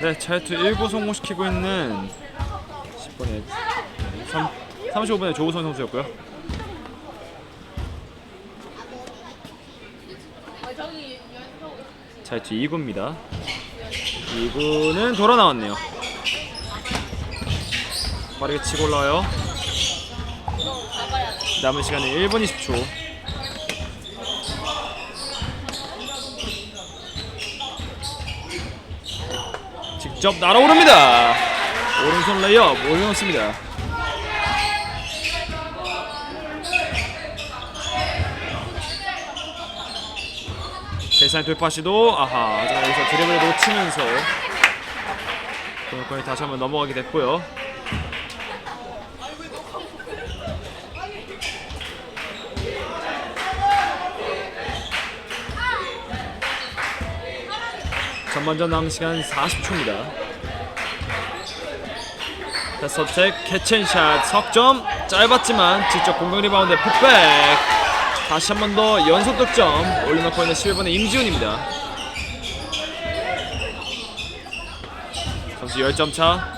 네, 자유투 1구 성공시키고 있는 10번의 3, 35번의 조우선 선수였고요. 자유투 2구입니다. 2구는 돌아 나왔네요. 빠르게 치고 올라와요. 남은 시간은 1분 20초. 직접 날아오릅니다. 오른손 레이업 올려놓습니다. 대상 돌파 시도 아하 하지만 여기서 드리블을 놓치면서 공격권이 다시 한번 넘어가게 됐고요. 전반전 남은 시간 40초입니다. 패스업책 캐치앤샷 석점 짧았지만 직접 공격 리바운드 풋백 다시 한 번 더 연속 득점 올려놓고 있는 11번의 임지훈입니다. 점수 10점 차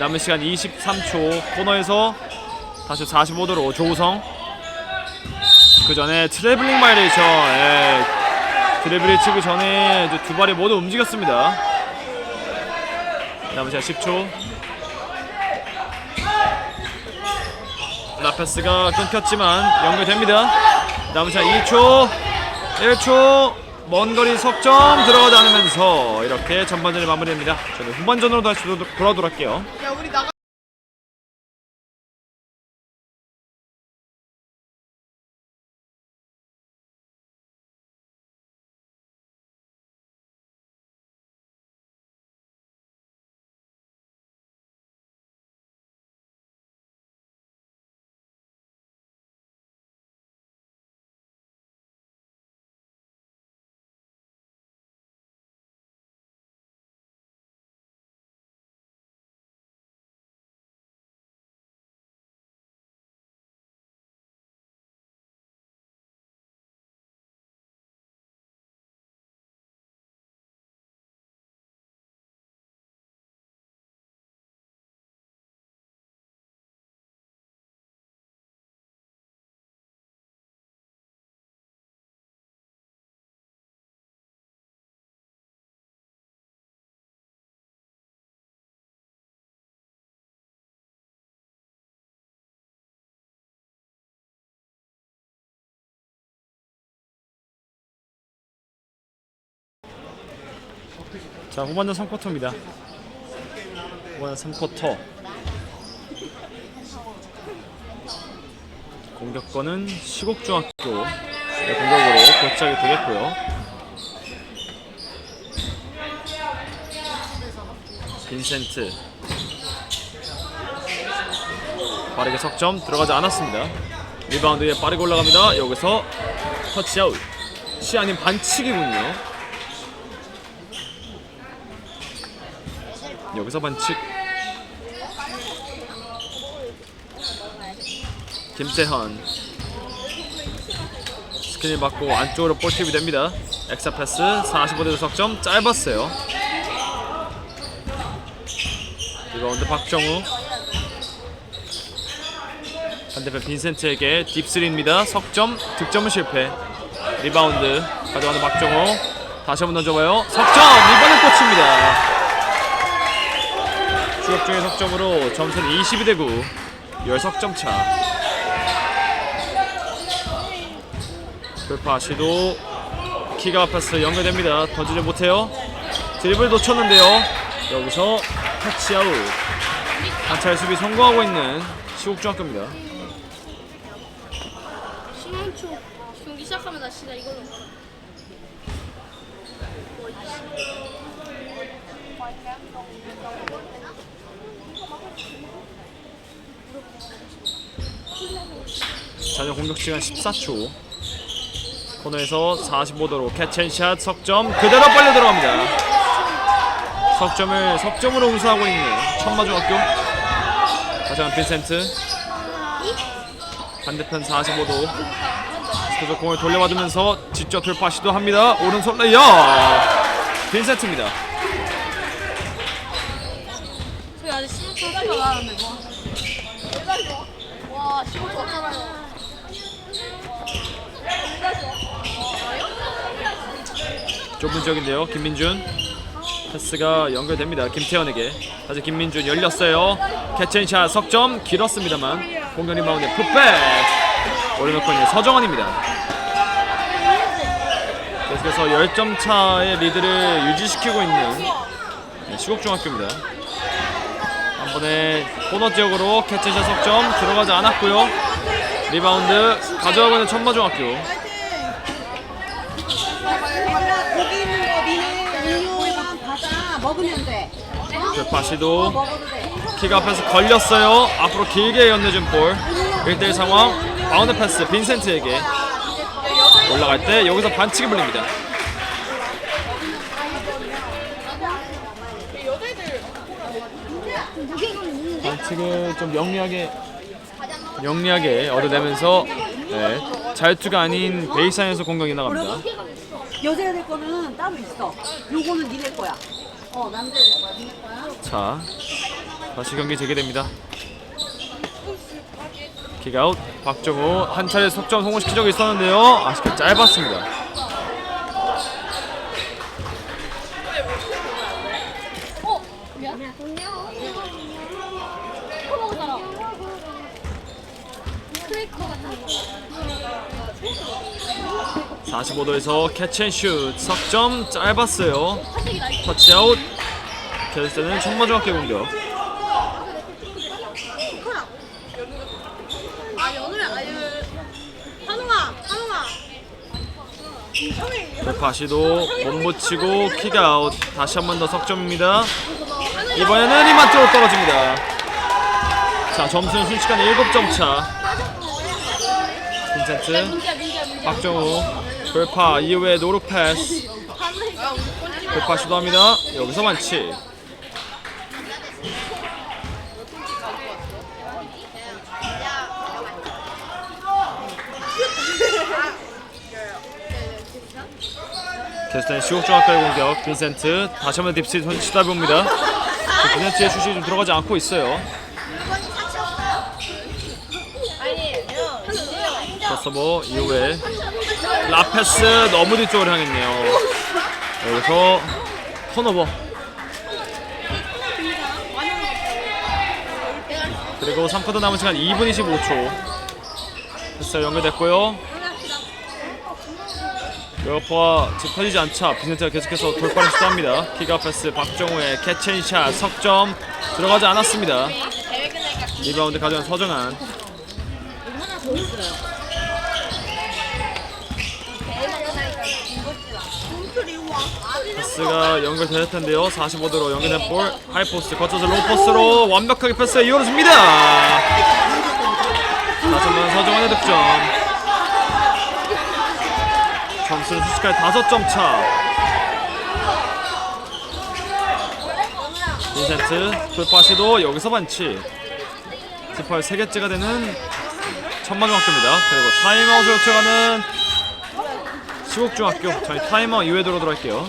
남은 시간 23초 코너에서 다시 45도로 조우성 그 전에 트래블링 마이레이션 예, 드리블을 치기 전에 두 발이 모두 움직였습니다. 남은 시간 10초. 라페스가 끊겼지만 연결됩니다. 남은 시간 2초, 1초. 먼 거리 석점 들어가지 않으면서 이렇게 전반전이 마무리됩니다. 저는 후반전으로 다시 돌아- 돌아오도록 할게요. 자 후반전 3쿼터입니다. 후반전 3쿼터 공격권은 시곡중학교 의 공격으로 교착이 되겠고요. 빈센트 빠르게 석점 들어가지 않았습니다. 리바운드에 빠르게 올라갑니다. 여기서 터치아웃. 시 아닌 반칙이군요. 여기서 반칙 김태현 스크린 받고 안쪽으로 볼팁이 됩니다. 엑사 패스 45대 석점 짧았어요. 리바운드 박정우. 반대편 빈센트에게 딥스리입니다. 석점 득점은 실패. 리바운드 가져가는 박정우. 다시 한번 던져봐요. 석점! 이번엔 꽂힙니다 추격 중의 석점으로 점수는 22대 9 10석점 차. 돌파 시도 키가 패스 연결됩니다. 던지지 못해요. 드리블 놓쳤는데요. 여기서 터치아웃. 한차의 수비 성공하고 있는 시국중학교입니다. 15초 경기 시작하면 나 진짜 이걸로 전혀 공격 시간 14초. 코너에서 45도로 캐치앤샷 석점. 그대로 빨려 들어갑니다. 석점을 석점으로 응수하고 있는 천마중학교. 다시 한번 빈센트. 반대편 45도. 계속 공을 돌려받으면서 직접 돌파 시도합니다. 오른손 레이어. 빈센트입니다 우리 아직 15초 차이가 나는데 뭐. 와 15초 없잖아요. 좁은 지역인데요. 김민준 패스가 연결됩니다. 김태현에게 다시 김민준 열렸어요. 캐치앤샷 석점 길었습니다만 공격 리바운드 풋백 올려놓고 있는 서정원입니다. 계속해서 10점 차의 리드를 유지시키고 있는 네, 시곡중학교입니다. 한 번에 코너 지역으로 캐치앤샷 석점 들어가지 않았고요. 리바운드 가져가고 있는 천마중학교 거기 있는 거 니네 음료랑 과자 먹으면 돼. 그 시도 먹어도 돼. 키가 앞에서 걸렸어요. 앞으로 길게 연내준 볼. 1대1 상황. 바운드 패스 빈센트에게 올라갈 때 여기서 반칙이 불립니다. 반칙을 좀 영리하게 영리하게 얻어내면서 네, 자유투가 아닌 베이스라인에서 공격이 나갑니다. 여자애들 거는 따로 있어. 요거는 니네 거야. 어, 남자애들 거야. 니네 거야. 자, 다시 경기 재개됩니다. 킥아웃 박정우 한 차례 속점 성공시킨 적이 있었는데요. 아쉽게 짧았습니다. 어 미안. 코로나 사람. 크레이커 같은 거. 45도에서 캐치앤슛 석점 짧았어요. 터치아웃 결승은 청마중학교 공격. 아 연우야 아유. 한웅아 한웅아. 파시도 못 붙이고 킥아웃 다시 한 번 더 석점입니다. 이번에는 이마트로 떨어집니다. 자 점수는 순식간에 7점 차. 민지야. 박정우 돌파 이후에 노루 패스. 돌파 시도합니다. 여기서 만치. 계속된 시국중학교의 공격 빈센트 다시 한번 딥스 손 치다봅니다. 빈센트의 슛이 좀 들어가지 않고 있어요. 서버 이후에 라페스 너무 뒤쪽으로 향했네요. 여기서 턴오버. 그리고 3쿼터 남은 시간 2분 25초. 패스 연결됐고요. 여퍼와 집 터지지 않자 비센트가 계속해서 돌파를 시도합니다. 키가 패스 박정우의 캐치앤샷 석점 들어가지 않았습니다. 리바운드 가져온 서정한 하나 더 있어요. 패스가 연결될 텐데요. 45도로 연결된 볼 하이포스트 거쳐서 로우포스트로 완벽하게 패스가 이어졌습니다. 다시 한번 서정환의 득점. 점수는 순식간에 5점 차. 빈센트 돌파 시도 여기서 반치. 지퍼의 세 개째가 되는 천마중학교입니다. 그리고 타임아웃을 요청하는 시곡중학교 저희 타임아웃 이후에 들어오도록 할게요.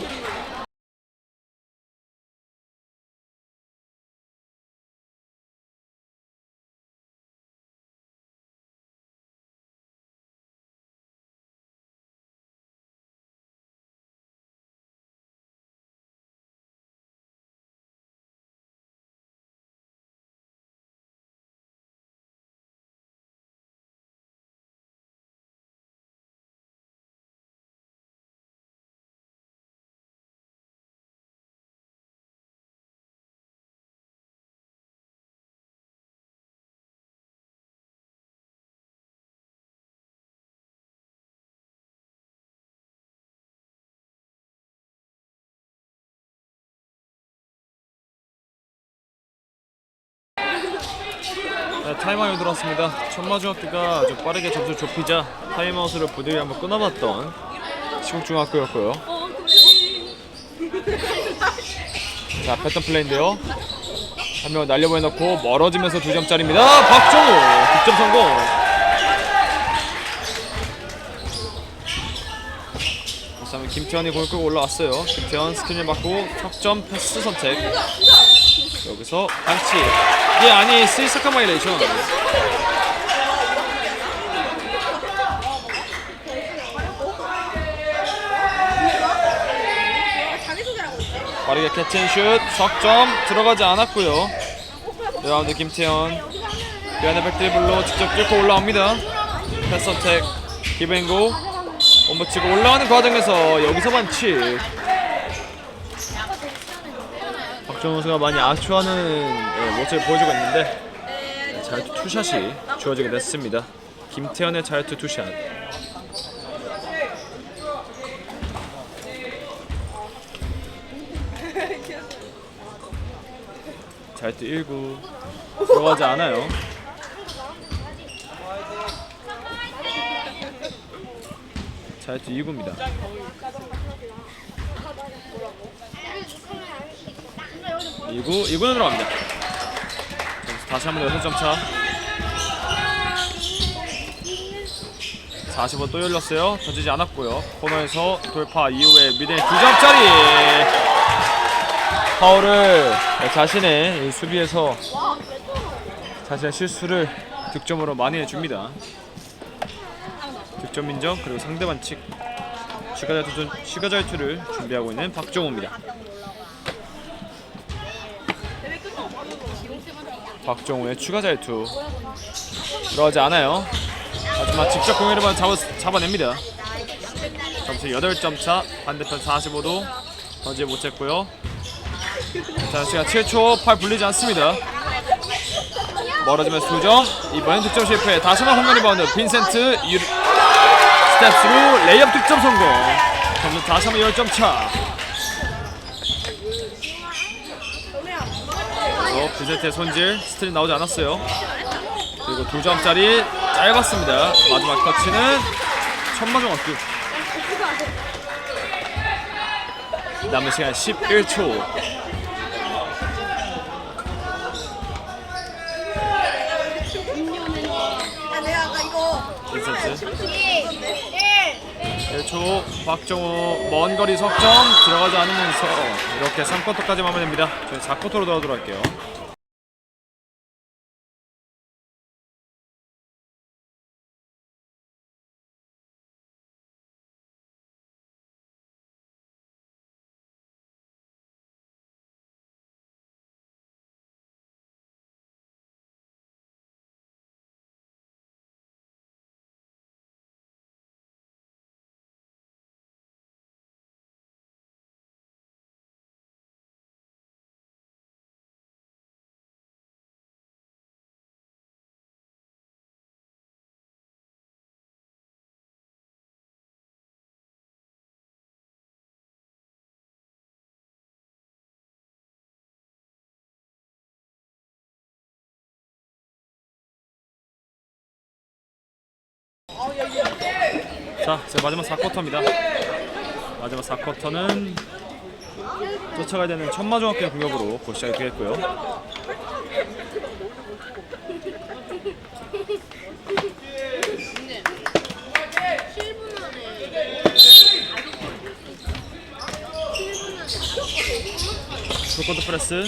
네, 타임아웃 들어왔습니다. 천마중학교가 좀 빠르게 점수를 좁히자 타임아웃을 부득이 한번 끊어봤던 시국중학교였고요. 자, 패턴 플레이인데요. 한 명 날려보내놓고 멀어지면서 두 점짜리입니다. 박정우 득점 성공. 다시 한번 김태현이 공을 끌고 올라왔어요. 김태현 스크린을 받고 석점 패스 선택. 여기서 반칙. 이게 아니 스위스카 마이레이션. 빠르게 캐치앤슛 석점 들어가지 않았고요. 리바운드 김태현 비하인드 백드리블로 직접 뚫고 올라옵니다. 패스 선택 기브앤고 옴버치고 올라가는 과정에서 여기서 반칙. 박정우 선수가 많이 아쉬워하는 예, 모습을 보여주고 있는데 자유투 투샷이 주어지게 됐습니다. 김태현의 자유투 투샷. 자유투 1구 들어가지 않아요. 자유투 2구입니다. 2구 2구는 들어갑니다. 다시 한번 6점 차. 45또 열렸어요. 던지지 않았고요. 코너에서 돌파 이후에 미대 2점짜리 파울을 자신의 이 수비에서 자신의 실수를 득점으로 많이 해줍니다. 득점 인정 그리고 상대 반칙 추가 자유투를 준비하고 있는 박정우입니다. 박정우의 추가 자유투 들어가지 않아요. 하지만 직접 받아 잡아, 잡아냅니다. 점수 8점 차 반대편 45도 던지 못했고요. 자 시간 7초 팔 불리지 않습니다. 멀어지면서 2점 이번엔 득점 실패 다시 한번 공격 리바운드 빈센트 유... 스텝스로 레이업 득점 성공 점수 다시 한번 10점 차 어, 빈센트의 손질 스틸 나오지 않았어요. 그리고 2점짜리 짧았습니다. 마지막 터치는 천마중 어깨 남은 시간 11초. 야, 내가 아까 이거 빈센트. 1, 1초. 박정우 먼 거리 석점 들어가지 않으면서 이렇게 3쿼터까지 마무리됩니다. 저희 4쿼터로 돌아오도록 할게요. 자, 이제 마지막 4쿼터입니다. 마지막 4쿼터는 쫓아가야 되는 천마중학교 공격으로 곧 시작이 되겠고요. 풀코트 프레스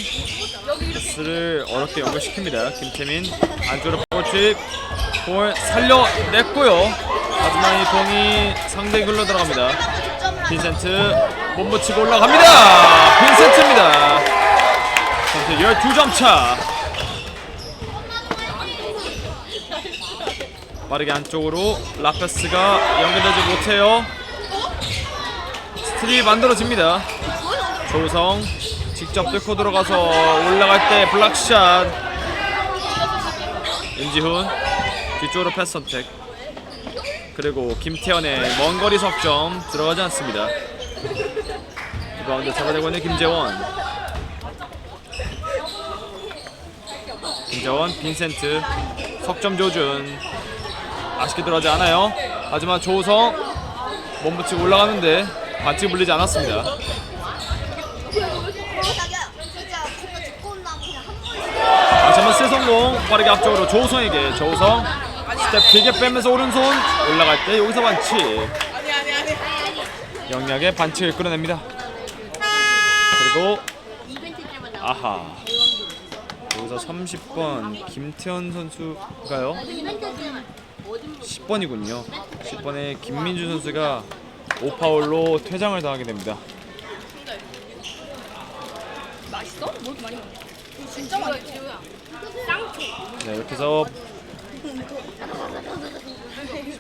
프레스를 어렵게 연결시킵니다. 김태민 안쪽으로 볼 칩볼 살려냈고요. 하지만 이 공이 상대 글로 들어갑니다. 빈센트 못 붙이고 올라갑니다. 빈센트입니다. 현재 12점 차. 빠르게 안쪽으로 라페스가 연결되지 못해요. 스틸이 만들어집니다. 조성 직접 뚫고 들어가서 올라갈 때 블락샷. 임지훈 뒤쪽으로 패스 선택. 그리고 김태현의 먼 거리 석점 들어가지 않습니다. 리바운드 잡아내고 있는 김재원. 김재원, 빈센트, 석점 조준. 아쉽게 들어가지 않아요. 하지만 조우성 몸붙이고 올라가는데 반칙 불리지 않았습니다. 다시 한번 세 성공 빠르게 앞쪽으로 조우성에게 조우성 스텝 길게 빼면서 오른손 올라갈 때 여기서 반칙 아니, 아니, 아니. 영리하게 반칙을 끌어냅니다 그리고 아하 여기서 30번 김태현 선수가요. 10번이군요. 10번의 김민주 선수가 오파울로 퇴장을 당하게 됩니다. 맛있어? 뭐 이렇게 많이 먹냐? 진짜 맛있어. 네, 이렇게 해서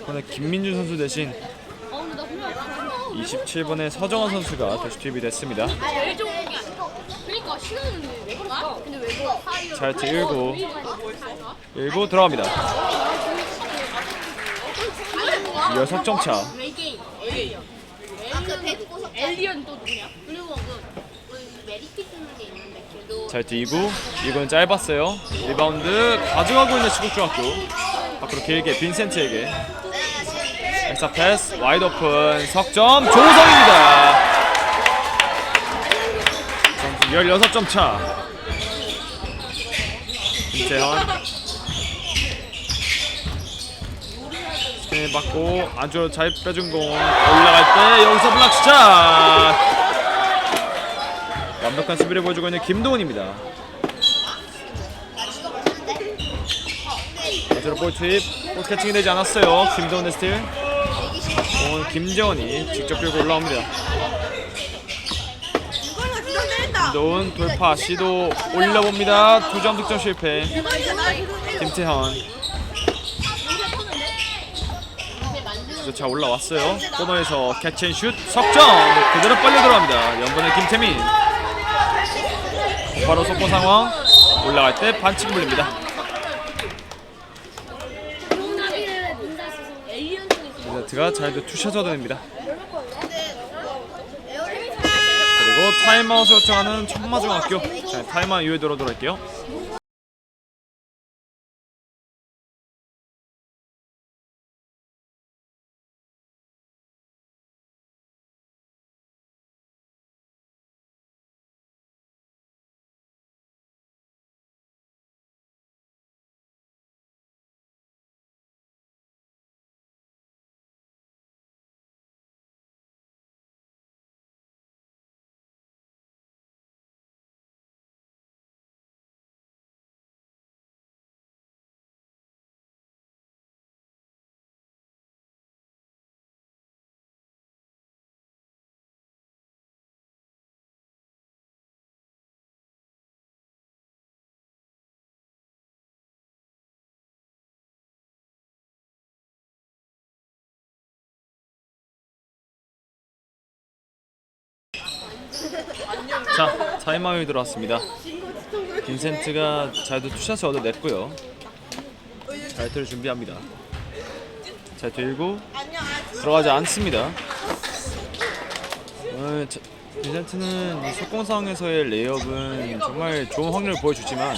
10번의 김민주 선수 대신 어, 근데 나 그냥 27번의 서정원 선수가 다시 투입이 됐습니다. 자이트 19 19 들어갑니다. 6점 차. 자이트 2구 이건 짧았어요. 리바운드 가져가고 있는 시국중학교. 밖으로 길게 빈센트에게 엑사 패스 와이드 오픈 석점 조성입니다. 점수 16점 차. 김재현 스크린 받고 안쪽으로 잘 빼준 공 올라갈 때 여기서 블락샷 완벽한 수비를 보여주고 있는 김동훈입니다. 마지막 볼 투입 볼 캐칭이 되지 않았어요. 김동훈의 스틸 공은 김재원이 직접 들고 올라옵니다. 김도훈 돌파 시도 올려봅니다. 두 점 득점 실패. 김태현 자 올라왔어요. 코너에서 캐치앤슛 석점 그대로 빨려 들어갑니다. 연번의 김태민 바로 속보 상황 올라갈 때 반칙 물립니다. 리자트가 잘도 투샷 얻어냅니다. 그리고 타임아웃을 요청하는 청마중학교 자, 타임아웃 이후에 들어오도록 할게요. 자, 타임아웃이 들어왔습니다. 빈센트가 잘도 투샷을 얻어냈고요. 자이트를 준비합니다. 자, 들고 들어가지 않습니다. 자- 빈센트는 이 속공 상황에서의 레이업은 정말 좋은 확률을 보여주지만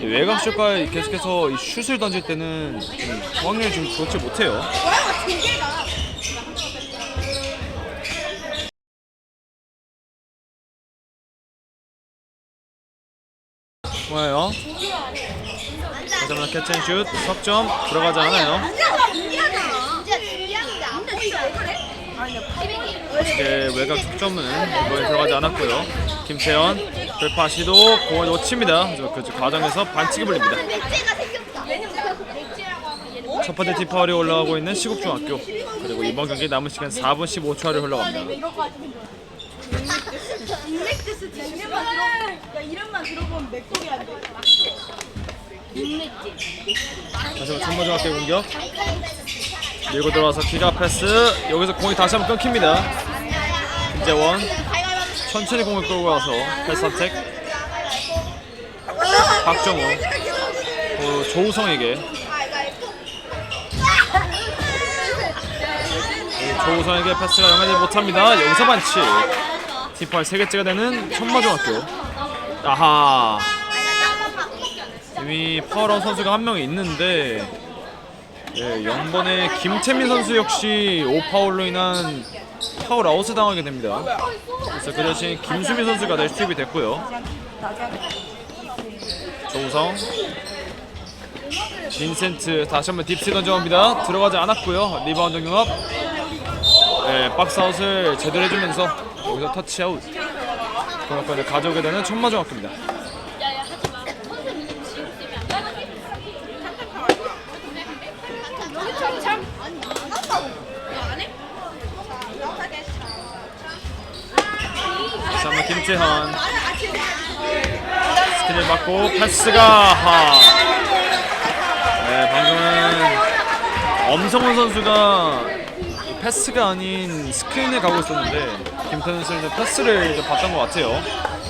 이 외곽 슛과 계속해서 이 슛을 던질 때는 좀 확률이 좀 좋지 못해요. 좋아요. 다시 한번 캐치앤 슛 석점 들어가지 않아요. 이제 외곽 석점은 이번에 들어가지 않았고요. 김태현 돌파 시도 공을 놓칩니다. 그 과정에서 반칙이 불립니다. 첫 번째 팀 파울이 올라가고 있는 시국중학교 그리고 이번 경기 남은 시간 4분 15초를 흘러갑니다. 다시 한번 청모중학교 공격. 밀고 들어와서 기가 패스. 여기서 공이 다시 한번 끊깁니다. 김재원. 천천히 공을 끌고 가서 패스 선택. 박정우. 어, 조우성에게. 조우성에게 패스가 영향하지 못합니다. 여기서 반칙. 팀파울 3개째가 되는 천마중학교. 아하. 이미 파울아웃 선수가 한 명 있는데 예, 0번의 김채민 선수 역시 5파울로 인한 파울 아웃을 당하게 됩니다. 그래서 그 대신 김수민 선수가 다시 투입이 됐고요. 조우성 빈센트 다시 한번 딥스 던져옵니다. 들어가지 않았고요. 리바운드 경합. 네, 박스아웃을 제대로 해주면서 여기서 터치아웃. 그러니까 가져오게 되는 천마 중학교입니다. 다시 김재헌 스크린 받고 패스가 네 방금은 엄성훈 선수가 패스가 아닌 스크린에 가고 있었는데 김태현 선수는 패스를 좀 봤던 것 같아요.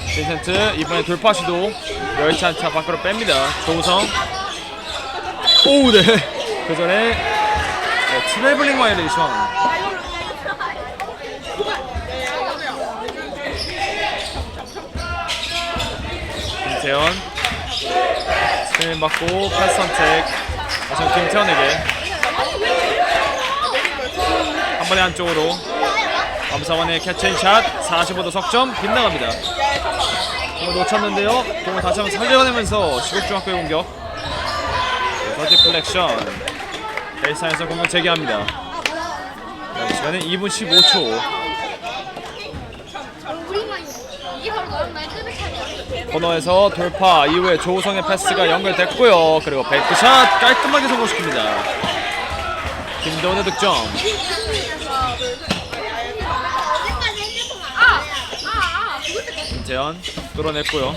빈센트 이번에 돌파 시도 여의치 않자 밖으로 뺍니다. 조우성 오우 네. 그 전에 네, 트래블링 바이레이션 김태현 스크린 받고 패스 선택 다시 김태현에게 한 번에 안쪽으로 엄사원의 캐치앤샷 45도 석점 빗나갑니다 공을 놓쳤는데요 공을 다시 한번 살려내면서 시국중학교의 공격 더디 플렉션 베이스라인에서 공격 재개합니다 자, 시간은 2분 15초 우리만 이게 바로 너랑 나의 뜨는 차이야. 코너에서 돌파 이후에 조우성의 패스가 연결됐고요. 그리고 베이크샷 깔끔하게 성공시킵니다. 김도훈의 득점. 김재현 뚫어냈고요.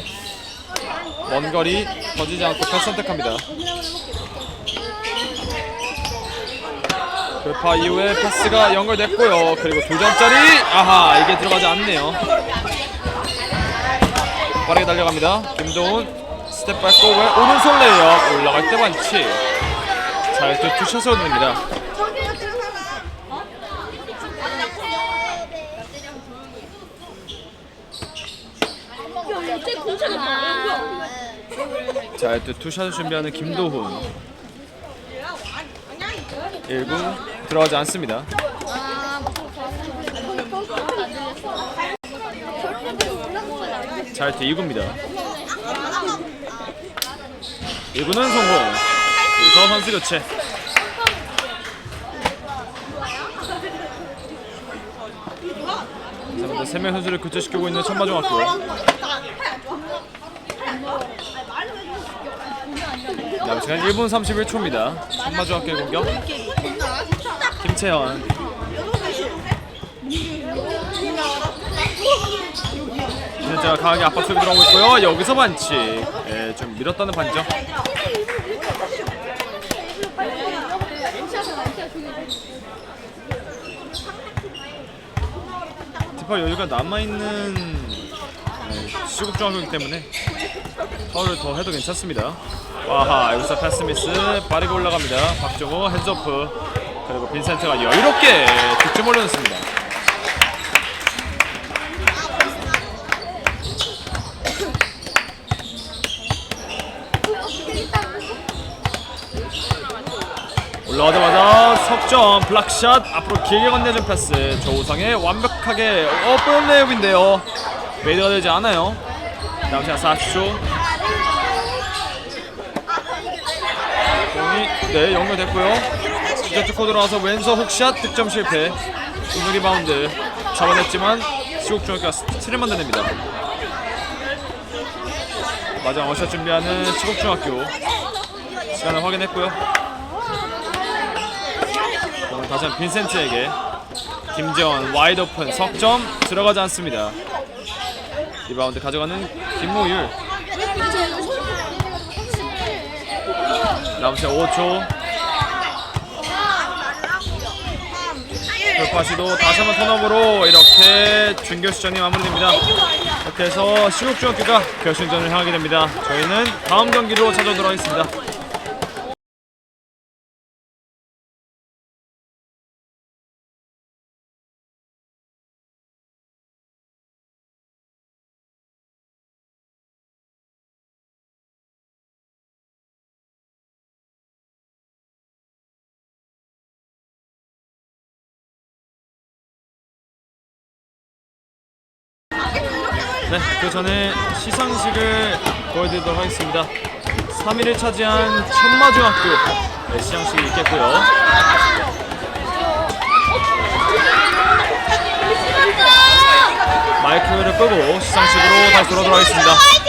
먼 거리 터지지 않고 패스 선택합니다. 돌파 이후에 패스가 연결됐고요. 그리고 두 점짜리 아하 이게 들어가지 않네요. 빠르게 달려갑니다. 김도훈 스텝 밟고 왼 오른손 레이업 올라갈 때 반치. 잘또 투샷으로 냅니다. 잘또 투샷을 준비하는 김도훈. 1구 들어가지 않습니다. 잘또 2구입니다. 1구는 성공. 여기서 선수 교체. 감사합니다. 3명 선수를 교체시키고 있는 천마중학교. 남은 시간 1분 31초입니다. 천마중학교의 공격. 김채현. 진짜 강하게 압박 속에 들어오고 있고요. 여기서 반칙. 예, 좀 밀었다는 반정. 티파 여유가 남아있는 예, 시국중학교이기 때문에 파울을 더 해도 괜찮습니다. 와하 여기서 패스 미스 빠르게 올라갑니다. 박정호 핸즈오프 그리고 빈센트가 여유롭게 득점 올려놓습니다. 올라가자마자 석점 블락샷 앞으로 길게 건네준 패스. 조우성의 완벽하게 오픈 레이업인데요. 메이드가 되지 않아요. 남은 시간 40초 공이 네 연결됐고요. 이제 뚫고 들어와서 왼손 훅샷 득점 실패. 공격 리바운드 잡아냈지만 시국중학교가 스틸을 만들어냅니다. 마지막 원샷 준비하는 시국중학교. 시간을 확인했고요. 공을 다시 한번 빈센트에게 김재원 와이드 오픈 석점 들어가지 않습니다. 리바운드 가져가는 김무율 시간 5초. 돌파 시도 다시 한번 턴업으로 이렇게 준결승전이 마무리됩니다. 이렇게 해서 시국중학교가 결승전을 향하게 됩니다. 저희는 다음 경기로 찾아오도록 하겠습니다 그 전에 시상식을 보여드리도록 하겠습니다. 3위를 차지한 천마중학교 네, 시상식이 있겠고요. 마이크를 끄고 시상식으로 다시 돌아오도록 하겠습니다.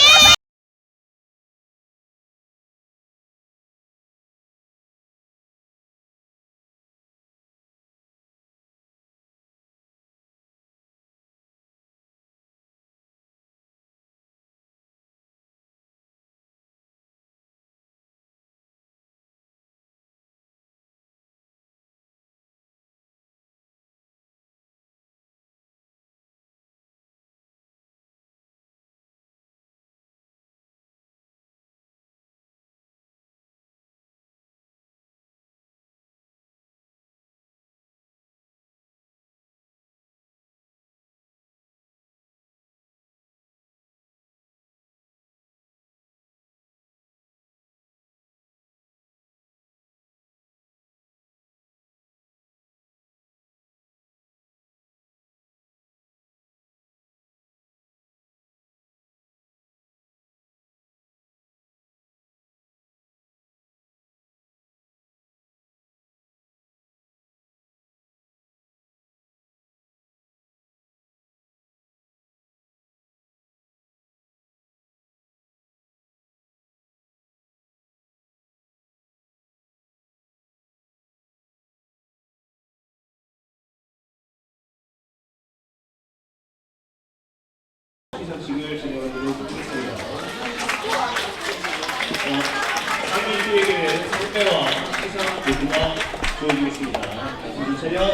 차려.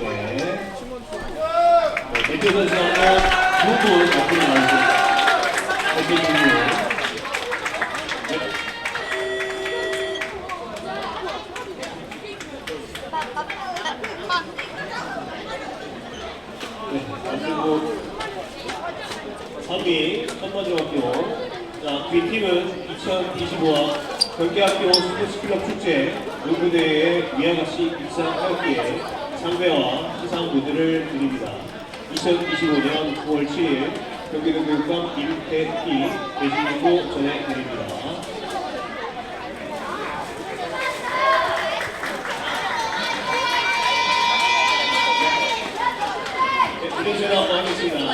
네. 네. 네, 그리고 3위 선마중학교 자, 그 팀은 2025화 경기학교 스포츠클럽 축제 농구대회의 위안씨 입상 학기에 상배와 시상 무드를 드립니다. 2025년 9월 7일 경기도 교육감 임태희 대신으로 전해드립니다. 네, 부대체로 한번 하겠습니다. 어,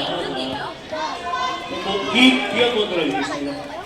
아, 뭐, 귀, 귀한번 들어주겠습니다.